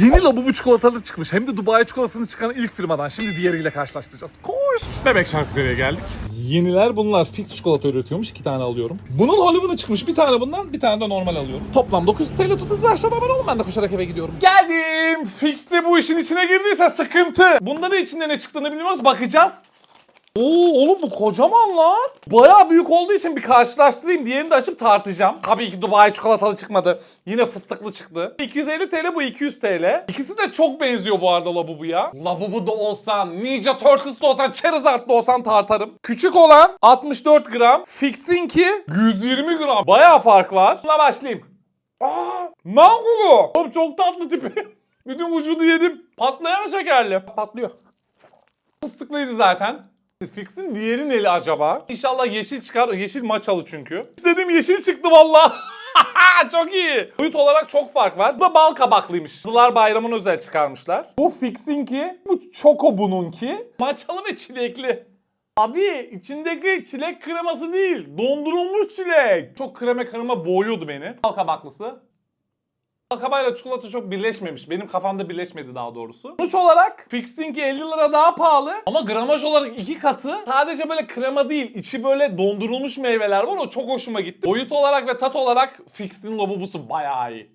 Yeni labubu çikolatalı çıkmış. Hem de Dubai çikolatasını çıkan ilk firmadan. Şimdi diğeriyle karşılaştıracağız. Koş. Bebek şarküteriye geldik. Yeniler bunlar. Fix çikolata üretiyormuş. iki tane alıyorum. Bunun Hollywood'u çıkmış. Bir tane bundan bir tane de normal alıyorum. Toplam 900 TL tutası akşam haber olun. Ben de koşarak eve gidiyorum. Geldim. Fix de bu işin içine girdiyse sıkıntı. Bunda da içinde ne çıktığını bilmiyoruz. Bakacağız. Oo oğlum bu kocaman lan. Bayağı büyük olduğu için bir karşılaştırayım. Diğerini de açıp tartacağım. Tabii ki Dubai çikolatalı çıkmadı. Yine fıstıklı çıktı. 250 TL bu 200 TL. İkisi de çok benziyor bu arada Labubu'ya. Labubu da olsan, Ninja Turtles da olsan, Charizard da olsan tartarım. Küçük olan 64 gram. Fix'inki 120 gram. Bayağı fark var. Buna başlayayım. Aa, mangolu. Oğlum çok tatlı tipi. Bütün vücudu yedim. Patlayan şekerli. Patlıyor. Fıstıklıydı zaten. Fix'in diğeri neli acaba? İnşallah yeşil çıkar. Yeşil maçalı çünkü. İstediğim yeşil çıktı valla. çok iyi. Boyut olarak çok fark var. Bu da bal kabaklıymış. Yıllar bayramına özel çıkarmışlar. Bu Fix'inki, bu Choco bununki. Maçalı ve çilekli. Abi içindeki çilek kreması değil. Dondurulmuş çilek. Çok kreme krema boğuyordu beni. Bal kabaklısı. Balkabayla çikolata çok birleşmemiş. Benim kafamda birleşmedi daha doğrusu. Sonuç olarak Fix'inki 50 lira daha pahalı. Ama gramaj olarak iki katı. Sadece böyle krema değil. içi böyle dondurulmuş meyveler var. O çok hoşuma gitti. Boyut olarak ve tat olarak Fix'in labubusu bayağı iyi.